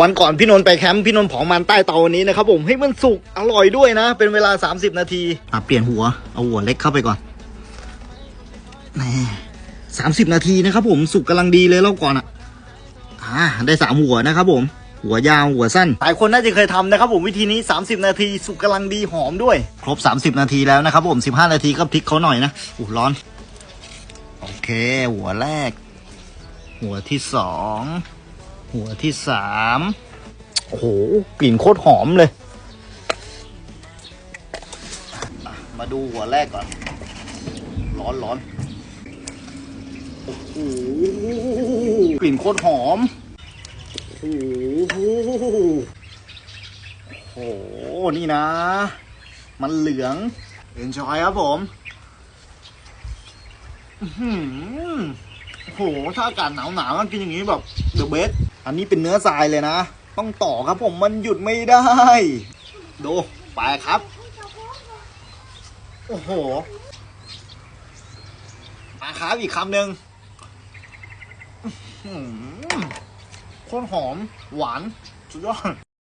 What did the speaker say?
วันก่อนพี่นนท์ไปแคมป์พี่นนท์เผามันใต้เตาวันนี้นะครับผมให้มันสุกอร่อยด้วยนะ เป็นเวลา 30 นาทีอะเปลี่ยนหัวเอาหัวเล็กเข้าไปก่อนแน่สามสิบนาทีนะครับผมสุกกำลังดีเลยรอบก่อนอะอ่าได้สามหัวนะครับผม หัวยาวหัวสั้นหลายคนน่าจะเคยทำนะครับผมวิธีนี้ 30 นาทีสุกกำลังดีหอมด้วย ครบ 30 นาทีแล้วนะครับผม 15 นาทีก็พลิกเขาหน่อยนะอู้ร้อน โอเค หัวแรก หัวที่สอง หัวที่สามโอ้โหกลิ่นโคตรหอมเลย มาดูหัวแรกก่อน ร้อนร้อนโอ้โหกลิ่นโคตรหอม โอ้โหโอ้โหนี่นะ มันเหลือง เอ็นจอยครับผม อื้อหือ โอ้โหถ้าอากาศหนาวหนาวๆกินอย่างนี้แบบเดอะเบสอันนี้เป็นเนื้อทรายเลยนะ ต้องต่อครับผมมันหยุดไม่ได้ ดูไปครับ โอ้โหมาครับอีกคำหนึ่งอื้อหือโคตรหอม หวาน สุดยอด